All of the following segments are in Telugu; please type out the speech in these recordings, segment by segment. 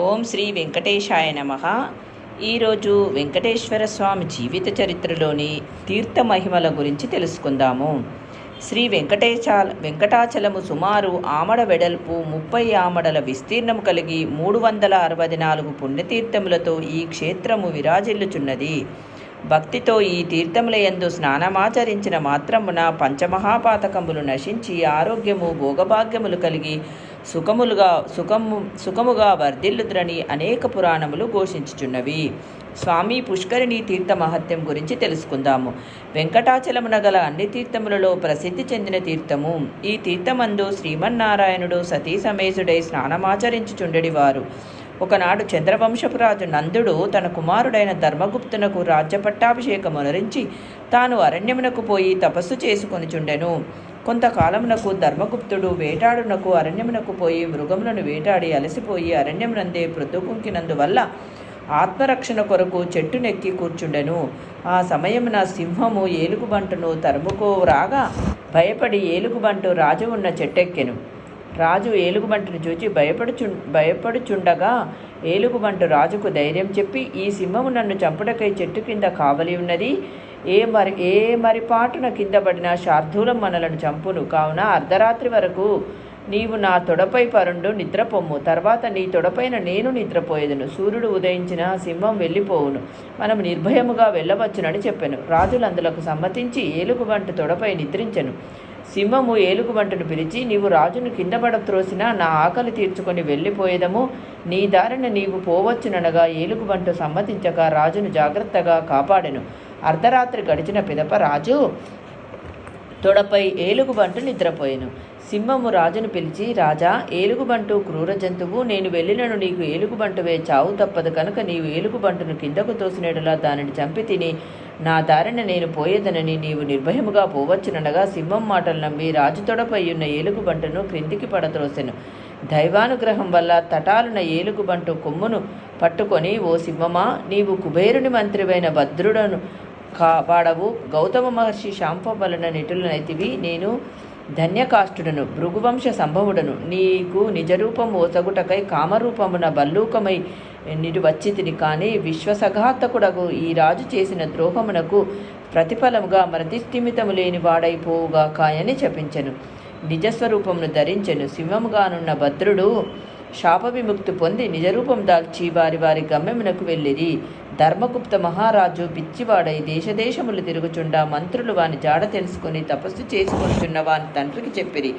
ఓం శ్రీ వెంకటేశాయ నమ. ఈరోజు వెంకటేశ్వర స్వామి జీవిత చరిత్రలోని తీర్థ మహిమల గురించి తెలుసుకుందాము. శ్రీ వెంకటేశాల వెంకటాచలము సుమారు ఆమడ వెడల్పు ముప్పై ఆమడల విస్తీర్ణము కలిగి మూడు వందల అరవై నాలుగు పుణ్యతీర్థములతో ఈ క్షేత్రము విరాజిల్లుచున్నది. భక్తితో ఈ తీర్థములయందు స్నానమాచరించిన మాత్రమున పంచమహాపాతకములు నశించి ఆరోగ్యము భోగభాగ్యములు కలిగి సుఖములుగా సుఖము సుఖముగా వర్ధిల్లుద్రని అనేక పురాణములు ఘోషించుచున్నవి. స్వామి పుష్కరిణి తీర్థ మహత్యం గురించి తెలుసుకుందాము. వెంకటాచలమున గల అన్ని తీర్థములలో ప్రసిద్ధి చెందిన తీర్థము. ఈ తీర్థమందు శ్రీమన్నారాయణుడు సతీ సమేశుడై స్నానమాచరించుచుండెడి వారు ఒకనాడు చంద్రవంశపురాజు నందుడు తన కుమారుడైన ధర్మగుప్తునకు రాజ్యపట్టాభిషేకమునరించి తాను అరణ్యమునకు పోయి తపస్సు చేసుకొనిచుండెను. కొంతకాలమునకు ధర్మగుప్తుడు వేటాడునకు అరణ్యమునకు పోయి మృగములను వేటాడి అలసిపోయి అరణ్యమునందే ప్రొద్దుకుంకినందువల్ల ఆత్మరక్షణ కొరకు చెట్టునెక్కి కూర్చుండెను. ఆ సమయమున సింహము ఏలుగుబంటును తరుముకో రాగా భయపడి ఏలుగుబంటు రాజు ఉన్న చెట్టెక్కెను. రాజు ఏలుగుబంటును చూచి భయపడుచు భయపడుచుండగా ఏలుగుబంటు రాజుకు ధైర్యం చెప్పి ఈ సింహము నన్ను చంపుటకై చెట్టు కింద కావలి ఉన్నది. ఏ మరి ఏ మరిపాటున కింద పడిన శార్థూలం మనలను చంపును. కావున అర్ధరాత్రి వరకు నీవు నా తొడపై పరుండు నిద్రపొమ్ము. తర్వాత నీ తొడపైన నేను నిద్రపోయేదను. సూర్యుడు ఉదయించిన సింహం వెళ్ళిపోవును. మనం నిర్భయముగా వెళ్ళవచ్చునని చెప్పాను. రాజులందులకు సమ్మతించి ఏలుగుబంటు తొడపై నిద్రించెను. సింహము ఏలుగుబంటను పిలిచి నీవు రాజును కింద పడ త్రోసినా నా ఆకలి తీర్చుకొని వెళ్ళిపోయేదము. నీ దారిన నీవు పోవచ్చుననగా ఏలుగుబంటు సమ్మతించక రాజును జాగ్రత్తగా కాపాడెను. అర్ధరాత్రి గడిచిన పిదప రాజు తొడపై ఏలుగుబంటు నిద్రపోయెను. సింహము రాజును పిలిచి రాజా ఏలుగుబంటు క్రూర జంతువు నేను వెళ్ళినను నీకు ఏలుగుబంటువే చావు తప్పదు కనుక నీవు ఏలుగుబంటును కిందకు తోసినడులా దానిని చంపి తిని నా దారిన నేను పోయేదనని నీవు నిర్భయముగా పోవచ్చునగా సింహం మాటలు నమ్మి రాజు తొడపై ఉన్న ఏలుగుబంటును క్రిందికి పడత్రోసెను దైవానుగ్రహం వల్ల తటాలున ఏలుగుబంటు కొమ్మును పట్టుకొని ఓ సింహమా నీవు కుబేరుని మంత్రివైన భద్రుడను కాపాడవు. గౌతమ మహర్షి శాంపబలన నిటులనైతివి నేను ధన్యకాష్టుడను భృగువంశ సంభవుడను. నీకు నిజరూపం ఓసగుటకై కామరూపమున బల్లూకమై నిడు వచ్చితిని కానీ విశ్వసఘాతకుడకు ఈ రాజు చేసిన ద్రోహమునకు ప్రతిఫలముగా మరతిస్థిమితము లేని వాడైపోవుగా కాయని చెప్పించెను. నిజస్వరూపమును ధరించెను. సింహముగానున్న భద్రుడు శాప విముక్తి పొంది నిజరూపం దాల్చి వారి వారి గమ్యమునకు వెళ్ళిరి. ధర్మగుప్త మహారాజు పిచ్చివాడై దేశదేశములు తిరుగుచుండా మంత్రులు వాని జాడ తెలుసుకుని తపస్సు చేసుకొనిచున్న వాని తండ్రికి చెప్పిరి.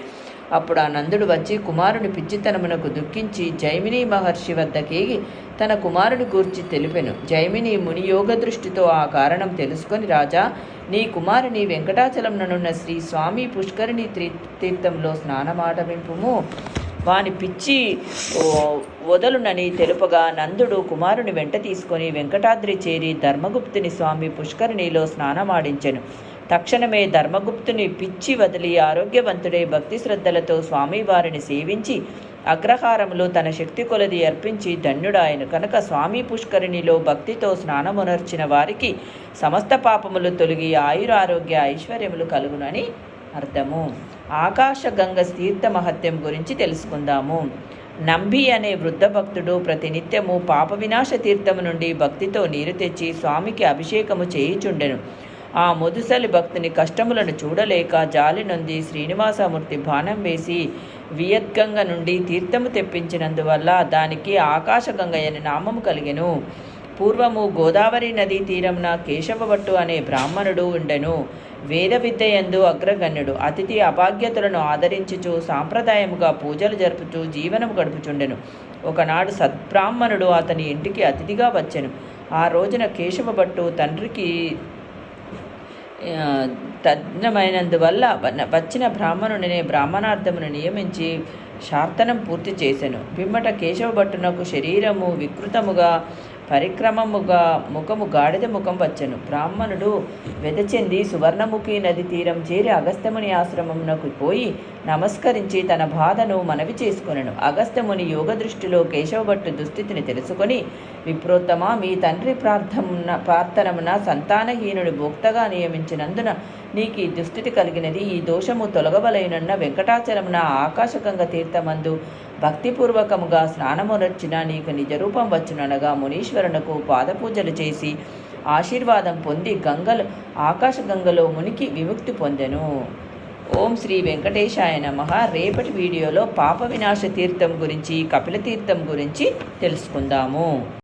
అప్పుడు ఆ నందుడు వచ్చి కుమారుని పిచ్చితనమునకు దుఃఖించి జైమిని మహర్షి వద్దకేగి తన కుమారుని గూర్చి తెలిపెను. జైమిని మునియోగ దృష్టితో ఆ కారణం తెలుసుకొని రాజా నీ కుమారుని వెంకటాచలంననున్న శ్రీ స్వామి పుష్కరిణి తీర్థంలో స్నానమాటవింపుము. వాని పిచ్చి వదలునని తెలుపగా నందుడు కుమారుని వెంట తీసుకొని వెంకటాద్రి చేరి ధర్మగుప్తుని స్వామి పుష్కరిణిలో స్నానమాడించెను. తక్షణమే ధర్మగుప్తుని పిచ్చి వదిలి ఆరోగ్యవంతుడే భక్తి శ్రద్ధలతో స్వామివారిని సేవించి అగ్రహారములు తన శక్తి కొలది అర్పించి ధన్యుడాయను. కనుక స్వామి పుష్కరిణిలో భక్తితో స్నానమునర్చిన వారికి సమస్త పాపములు తొలగి ఆయురారోగ్య ఐశ్వర్యములు కలుగునని అర్థము. ఆకాశగంగ తీర్థ మహత్యం గురించి తెలుసుకుందాము. నంబి అనే వృద్ధ భక్తుడు ప్రతినిత్యము పాప వినాశ తీర్థము నుండి భక్తితో నీరు తెచ్చి స్వామికి అభిషేకము చేయుచుండెను. ఆ ముదుసలి భక్తుని కష్టములను చూడలేక జాలి నొంది శ్రీనివాసమూర్తి బాణం వేసి వియత్గంగ నుండి తీర్థము తెప్పించినందువల్ల దానికి ఆకాశగంగ అనే నామము కలిగెను. పూర్వము గోదావరి నదీ తీరంన కేశవభట్టు అనే బ్రాహ్మణుడు ఉండెను. వేద విద్యయందు అగ్రగణ్యుడు. అతిథి అభాగ్యతలను ఆదరించుచు సాంప్రదాయముగా పూజలు జరుపుచూ జీవనం గడుపుచుండెను. ఒకనాడు సద్బ్రాహ్మణుడు అతని ఇంటికి అతిథిగా వచ్చెను. ఆ రోజున కేశవభట్టు తండ్రికి తజ్ఞమైనందువల్ల వచ్చిన బ్రాహ్మణుడిని బ్రాహ్మణార్థమును నియమించి శార్తనం పూర్తి చేశాను పిమ్మట కేశవభట్టునకు శరీరము వికృతముగా పరిక్రమముగా ముఖము గాడిద ముఖం వచ్చెను. బ్రాహ్మణుడు వెదచెంది సువర్ణముఖి నది తీరం చేరి అగస్త్యముని ఆశ్రమమునకు పోయి నమస్కరించి తన బాధను మనవి చేసుకొనను. అగస్త్యముని యోగ దృష్టిలో కేశవభట్టు దుస్థితిని తెలుసుకొని విప్రోత్తమ మీ తండ్రి ప్రార్థమున ప్రార్థనమున సంతానహీనుడి భోక్తగా నియమించినందున నీకు ఈ దుస్థితి కలిగినది. ఈ దోషము తొలగవలైనన్న వెంకటాచలమున ఆకాశగంగ తీర్థమందు భక్తిపూర్వకముగా స్నానమునర్చిన నీకు నిజరూపం వచ్చుననగా మునీశ్వరునకు పాదపూజలు చేసి ఆశీర్వాదం పొంది గంగలు ఆకాశగంగలో మునికి విముక్తి పొందెను. ఓం శ్రీ వెంకటేశాయ నమ. రేపటి వీడియోలో పాప వినాశ తీర్థం గురించి కపిల తీర్థం గురించి తెలుసుకుందాము.